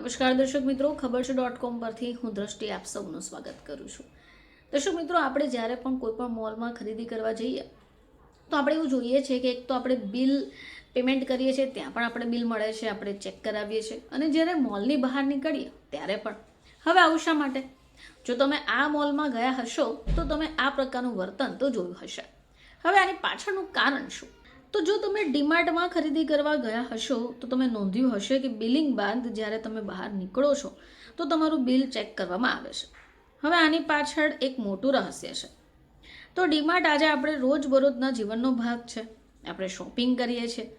નમસ્કાર દર્શક મિત્રો, ખબર છે. ડોટ કોમ પરથી હું દ્રષ્ટિ આપ સૌનું સ્વાગત કરું છું. દર્શક મિત્રો, આપણે જ્યારે પણ કોઈ પણ મોલમાં ખરીદી કરવા જઈએ, તો આપણે એવું જોઈએ છે કે એક તો આપણે બિલ પેમેન્ટ કરીએ છીએ, ત્યાં પણ આપણે બિલ મળે છે, આપણે ચેક કરાવીએ છીએ. અને જ્યારે મોલની બહાર નીકળીએ, ત્યારે પણ. હવે આવું શા માટે? જો તમે આ મોલમાં ગયા હશો, તો તમે આ પ્રકારનું વર્તન તો જોયું હશે. હવે આની પાછળનું કારણ શું? તો જો તમે ડીમાર્ટમાં ખરીદી કરવા ગયા હશો, તો તમે નોંધ્યું હશે કે બિલિંગ બાદ જ્યારે તમે બહાર નીકળો છો, તો તમારું બિલ ચેક કરવામાં આવે છે. હવે આની પાછળ એક મોટું રહસ્ય છે. તો ડીમાર્ટ આજે આપણે રોજબરોજના જીવનનો ભાગ છે. આપણે શોપિંગ કરીએ છીએ.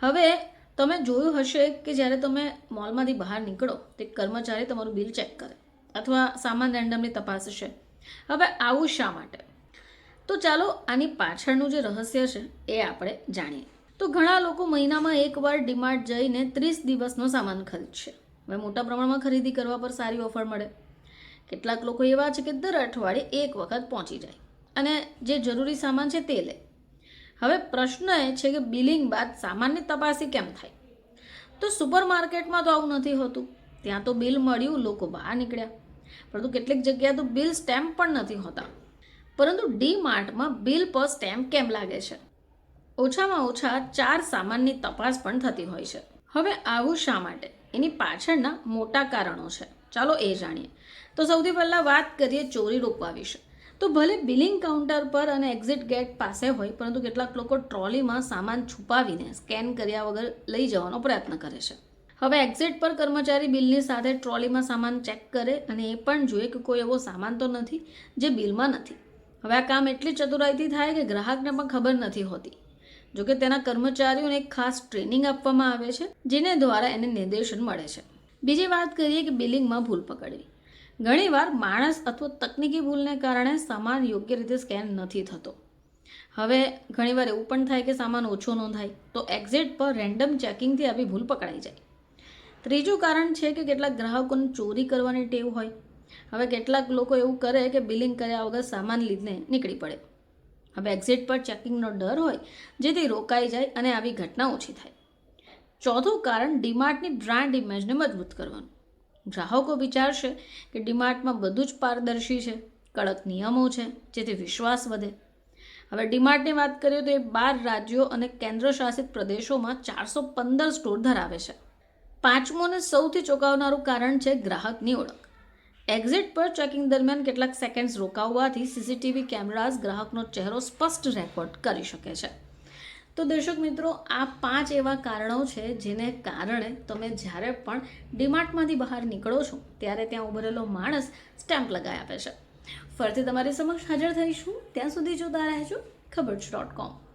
હવે તમે જોયું હશે કે જ્યારે તમે મોલમાંથી બહાર નીકળો, તે કર્મચારી તમારું બિલ ચેક કરે અથવા સામાન રેન્ડમની તપાસશે. હવે આવું શા માટે? તો ચાલો આની પાછળનું જે રહસ્ય છે એ આપણે જાણીએ. તો ઘણા લોકો મહિનામાં એકવાર ડીમાર્ટ જઈને ત્રીસ દિવસનો સામાન ખરીદશે. હવે મોટા પ્રમાણમાં ખરીદી કરવા પર સારી ઓફર મળે. કેટલાક લોકો એવા છે કે દર અઠવાડિયે એક વખત પહોંચી જાય અને જે જરૂરી સામાન છે તે લે. હવે પ્રશ્ન એ છે કે બિલિંગ બાદ સામાનની તપાસી કેમ થાય? તો સુપર માર્કેટમાં તો આવું નથી હોતું. ત્યાં તો બિલ મળ્યું, લોકો બહાર નીકળ્યા. પરંતુ કેટલીક જગ્યાએ તો બિલ સ્ટેમ્પ પણ નથી હોતા. પરંતુ ડી માર્ટમાં બિલ પર સ્ટેમ્પ કેમ લાગે છે? ઓછામાં ઓછા ચાર સામાનની તપાસ પણ થતી હોય છે. હવે આવું શા માટે? એની પાછળના મોટા કારણો છે. ચાલો એ જાણીએ. તો સૌથી પહેલાં વાત કરીએ ચોરી રોકવા વિશે. તો ભલે બિલિંગ કાઉન્ટર પર અને એક્ઝિટ ગેટ પાસે હોય, પરંતુ કેટલાક લોકો ટ્રોલીમાં સામાન છુપાવીને સ્કેન કર્યા વગર લઈ જવાનો પ્રયત્ન કરે છે. હવે એક્ઝિટ પર કર્મચારી બિલની સાથે ટ્રોલીમાં સામાન ચેક કરે અને એ પણ જોઈએ કે કોઈ એવો સામાન તો નથી જે બિલમાં નથી. હવે આ કામ એટલી ચતુરાઈથી થાય કે ગ્રાહકને પણ ખબર નથી હોતી. જોકે તેના કર્મચારીઓને એક ખાસ ટ્રેનિંગ આપવામાં આવે છે, જેને દ્વારા એને નિર્દેશન મળે છે. બીજી વાત કરીએ કે બિલિંગમાં ભૂલ પકડવી. ઘણીવાર માણસ અથવા તકનિકી ભૂલને કારણે સામાન યોગ્ય રીતે સ્કેન નથી થતો. હવે ઘણીવાર એવું પણ થાય કે સામાન ઓછો નોંધાય તો એક્ઝિટ પર રેન્ડમ ચેકિંગથી આવી ભૂલ પકડાઈ જાય. ત્રીજું કારણ છે કે કેટલાક ગ્રાહકોને ચોરી કરવાની ટેવ હોય હવે કેટલાક લોકો એવું કરે કે બિલિંગ કર્યા વગર સામાન લીધને નીકળી પડે. હવે એક્ઝિટ પર ચેકિંગનો ડર હોય, જેથી રોકાઈ જાય અને આવી ઘટના ઓછી થાય. ચોથું કારણ ડીમાર્ટની બ્રાન્ડ ઇમેજને મજબૂત કરવાનું. ગ્રાહકો વિચારશે કે ડીમાર્ટમાં બધું જ પારદર્શી છે, કડક નિયમો છે, જેથી વિશ્વાસ વધે. હવે ડીમાર્ટની વાત કરીએ તો એ બાર રાજ્યો અને કેન્દ્ર શાસિત પ્રદેશોમાં ચારસો પંદર સ્ટોર ધરાવે છે. પાંચમું અને સૌથી ચોંકાવનારું કારણ છે ગ્રાહકની ઓળખ. એક્ઝિટ પર ચેકિંગ દરમિયાન કેટલાક સેકન્ડ્સ રોકાવવાથી સીસીટીવી કેમેરાઝ ગ્રાહકનો ચહેરો સ્પષ્ટ રેકોર્ડ કરી શકે છે. તો દર્શક મિત્રો, આ પાંચ એવા કારણો છે જેને કારણે તમે જ્યારે પણ ડીમાર્ટમાંથી બહાર નીકળો છો, ત્યારે ત્યાં ઉભરેલો માણસ સ્ટેમ્પ લગાવી આપે છે. ફરીથી તમારી સમક્ષ હાજર થઈશું. ત્યાં સુધી જોતા રહેજો. ખબર ડોટ કોમ